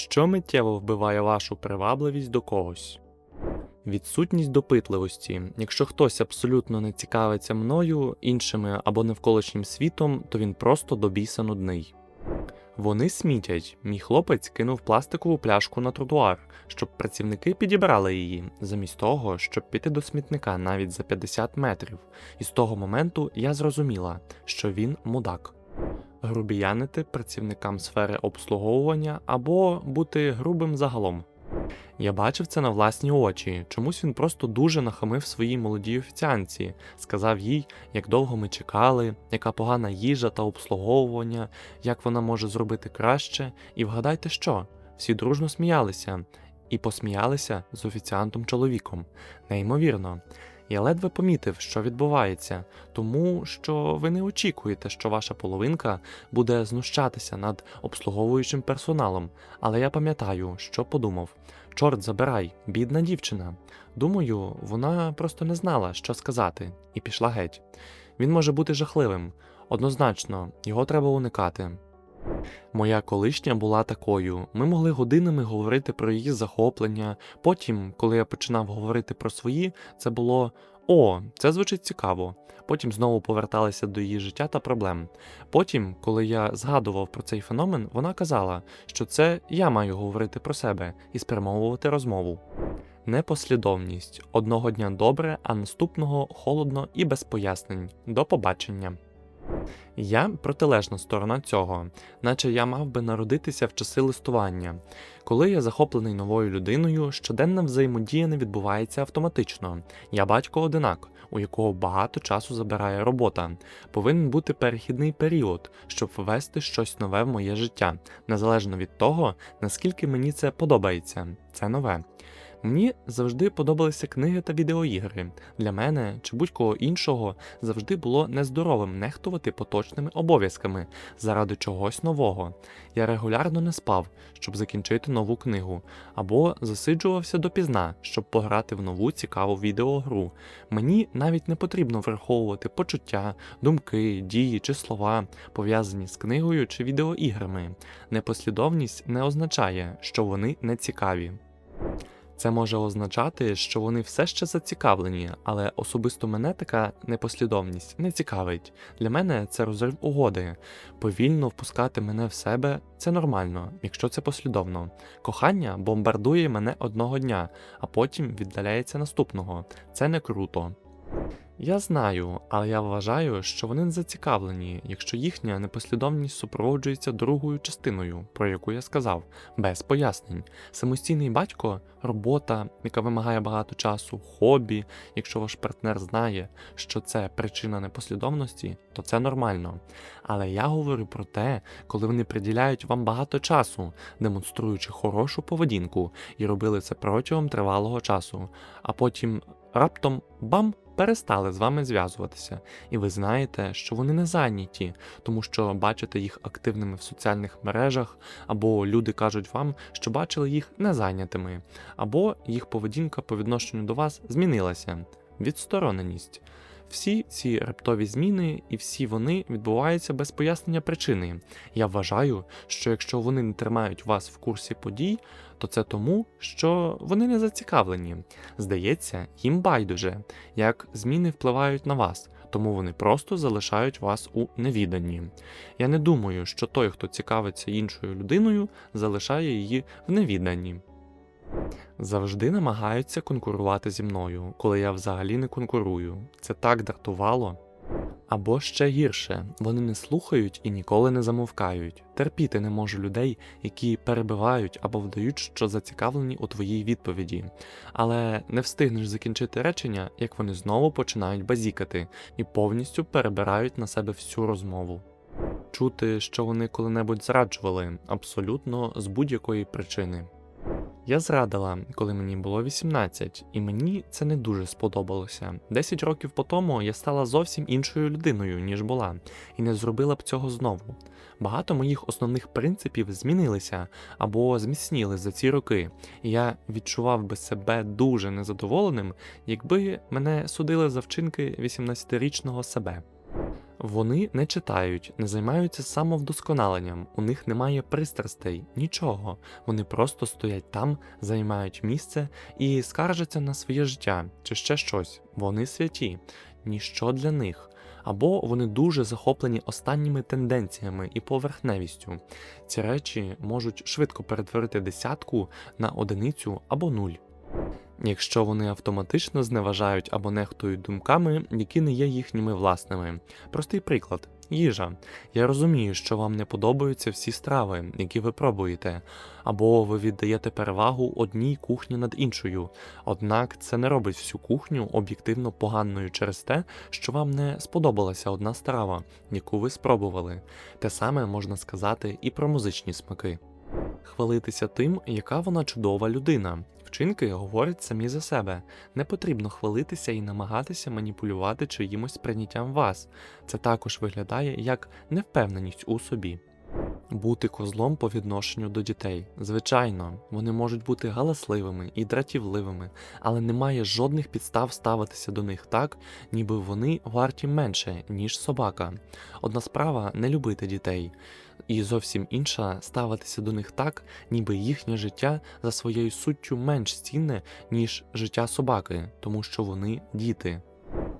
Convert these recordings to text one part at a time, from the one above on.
Що миттєво вбиває вашу привабливість до когось? Відсутність допитливості. Якщо хтось абсолютно не цікавиться мною, іншими або навколишнім світом, то він просто до біса нудний. Вони смітять. Мій хлопець кинув пластикову пляшку на тротуар, щоб працівники підібрали її, замість того, щоб піти до смітника навіть за 50 метрів. І з того моменту я зрозуміла, що він мудак. Грубіянити працівникам сфери обслуговування або бути грубим загалом. Я бачив це на власні очі. Чомусь він просто дуже нахамив своїй молодій офіціанці, сказав їй, як довго ми чекали, яка погана їжа та обслуговування, як вона може зробити краще. І вгадайте що? Всі дружно сміялися і посміялися з офіціантом чоловіком. Неймовірно. Я ледве помітив, що відбувається, тому що ви не очікуєте, що ваша половинка буде знущатися над обслуговуючим персоналом, але я пам'ятаю, що подумав. Чорт забирай, бідна дівчина. Думаю, вона просто не знала, що сказати, і пішла геть. Він може бути жахливим. Однозначно, його треба уникати. Моя колишня була такою. Ми могли годинами говорити про її захоплення. Потім, коли я починав говорити про свої, це було О, це звучить цікаво. Потім знову поверталися до її життя та проблем. Потім, коли я згадував про цей феномен, вона казала, що це я маю говорити про себе і спрямовувати розмову. Непослідовність одного дня добре, а наступного холодно і без пояснень. До побачення. Я протилежна сторона цього, наче я мав би народитися в часи листування. Коли я захоплений новою людиною, щоденна взаємодія не відбувається автоматично. Я батько одинак, у якого багато часу забирає робота. Повинен бути перехідний період, щоб ввести щось нове в моє життя, незалежно від того, наскільки мені це подобається. Це нове. Мені завжди подобалися книги та відеоігри. Для мене чи будь-кого іншого завжди було нездоровим нехтувати поточними обов'язками заради чогось нового. Я регулярно не спав, щоб закінчити нову книгу, або засиджувався допізна, щоб пограти в нову цікаву відеогру. Мені навіть не потрібно враховувати почуття, думки, дії чи слова, пов'язані з книгою чи відеоіграми. Непослідовність не означає, що вони не цікаві. Це може означати, що вони все ще зацікавлені, але особисто мене така непослідовність не цікавить. Для мене це розрив угоди. Повільно впускати мене в себе це нормально, якщо це послідовно. Кохання бомбардує мене одного дня, а потім віддаляється наступного. Це не круто. Я знаю, але я вважаю, що вони не зацікавлені, якщо їхня непослідовність супроводжується другою частиною, про яку я сказав, без пояснень. Самостійний батько робота, яка вимагає багато часу, хобі. Якщо ваш партнер знає, що це причина непослідовності, то це нормально. Але я говорю про те, коли вони приділяють вам багато часу, демонструючи хорошу поведінку, і робили це протягом тривалого часу, а потім раптом бам! перестали з вами зв'язуватися, і ви знаєте, що вони не зайняті, тому що бачите їх активними в соціальних мережах, або люди кажуть вам, що бачили їх незайнятими, або їх поведінка по відношенню до вас змінилася. Відстороненість. Всі ці раптові зміни і всі вони відбуваються без пояснення причини. Я вважаю, що якщо вони не тримають вас в курсі подій, то це тому, що вони не зацікавлені. Здається, їм байдуже, як зміни впливають на вас, тому вони просто залишають вас у невіданні. Я не думаю, що той, хто цікавиться іншою людиною, залишає її в невіданні. Завжди намагаються конкурувати зі мною, коли я взагалі не конкурую. Це так дратувало. Або ще гірше, вони не слухають і ніколи не замовкають. Терпіти не можу людей, які перебивають або вдають, що зацікавлені у твоїй відповіді. Але не встигнеш закінчити речення, як вони знову починають базікати і повністю перебирають на себе всю розмову. Чути, що вони коли-небудь зраджували, абсолютно з будь-якої причини. Я зрадила, коли мені було 18, і мені це не дуже сподобалося. 10 років по тому я стала зовсім іншою людиною, ніж була, і не зробила б цього знову. Багато моїх основних принципів змінилися або зміцніли за ці роки, і я відчував би себе дуже незадоволеним, якби мене судили за вчинки 18-річного себе. Вони не читають, не займаються самовдосконаленням, у них немає пристрастей, нічого. Вони просто стоять там, займають місце і скаржаться на своє життя чи ще щось. Вони святі, ніщо для них. Або вони дуже захоплені останніми тенденціями і поверхневістю. Ці речі можуть швидко перетворити десятку на одиницю або нуль. Якщо вони автоматично зневажають або нехтують думками, які не є їхніми власними. Простий приклад їжа. Я розумію, що вам не подобаються всі страви, які ви пробуєте, або ви віддаєте перевагу одній кухні над іншою. Однак це не робить всю кухню об'єктивно поганою через те, що вам не сподобалася одна страва, яку ви спробували. Те саме можна сказати і про музичні смаки. Хвалитися тим, яка вона чудова людина. Вчинки говорять самі за себе. Не потрібно хвалитися і намагатися маніпулювати чиїмось прийняттям вас. Це також виглядає як невпевненість у собі. Бути козлом по відношенню до дітей. Звичайно, вони можуть бути галасливими і дратівливими, але немає жодних підстав ставитися до них так, ніби вони варті менше, ніж собака. Одна справа не любити дітей, і зовсім інша ставитися до них так, ніби їхнє життя за своєю суттю менш цінне, ніж життя собаки, тому що вони діти.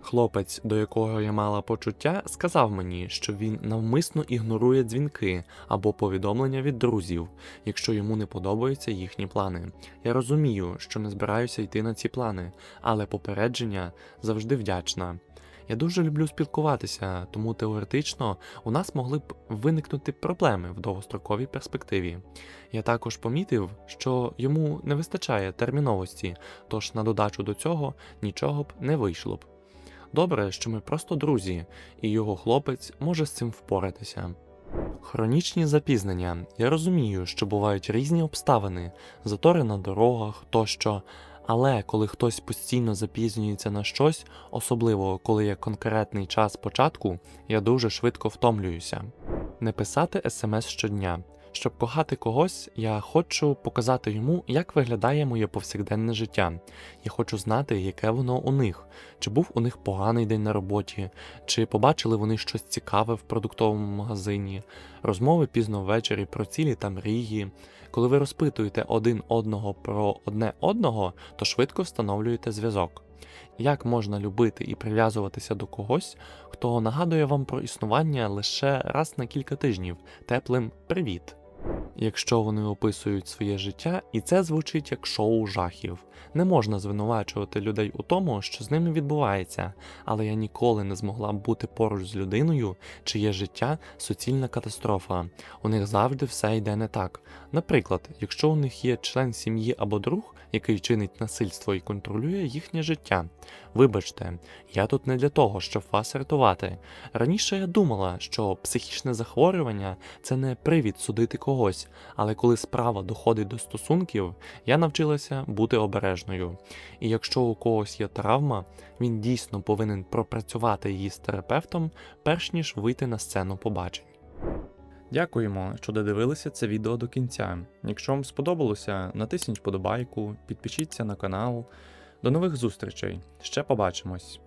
Хлопець, до якого я мала почуття, сказав мені, що він навмисно ігнорує дзвінки або повідомлення від друзів, якщо йому не подобаються їхні плани. Я розумію, що не збираюся йти на ці плани, але попередження завжди вдячна. Я дуже люблю спілкуватися, тому теоретично у нас могли б виникнути проблеми в довгостроковій перспективі. Я також помітив, що йому не вистачає терміновості, тож на додачу до цього нічого б не вийшло б. Добре, що ми просто друзі, і його хлопець може з цим впоратися. Хронічні запізнення. Я розумію, що бувають різні обставини, затори на дорогах тощо. Але коли хтось постійно запізнюється на щось, особливо коли є конкретний час початку, я дуже швидко втомлююся. Не писати смс щодня. Щоб кохати когось, я хочу показати йому, як виглядає моє повсякденне життя. Я хочу знати, яке воно у них, чи був у них поганий день на роботі, чи побачили вони щось цікаве в продуктовому магазині, розмови пізно ввечері про цілі та мрії. Коли ви розпитуєте один одного про одне одного, то швидко встановлюєте зв'язок. Як можна любити і прив'язуватися до когось, хто нагадує вам про існування лише раз на кілька тижнів теплим привіт? Якщо вони описують своє життя, і це звучить як шоу жахів. Не можна звинувачувати людей у тому, що з ними відбувається, але я ніколи не змогла б бути поруч з людиною, чиє життя суцільна катастрофа. У них завжди все йде не так. Наприклад, якщо у них є член сім'ї або друг, який чинить насильство і контролює їхнє життя. Вибачте, я тут не для того, щоб вас рятувати. Раніше я думала, що психічне захворювання це не привід судити когось, але коли справа доходить до стосунків, я навчилася бути обережною. І якщо у когось є травма, він дійсно повинен пропрацювати її з терапевтом, перш ніж вийти на сцену побачень. Дякуємо, що додивилися це відео до кінця. Якщо вам сподобалося, натисніть вподобайку, підпишіться на канал. До нових зустрічей. Ще побачимось.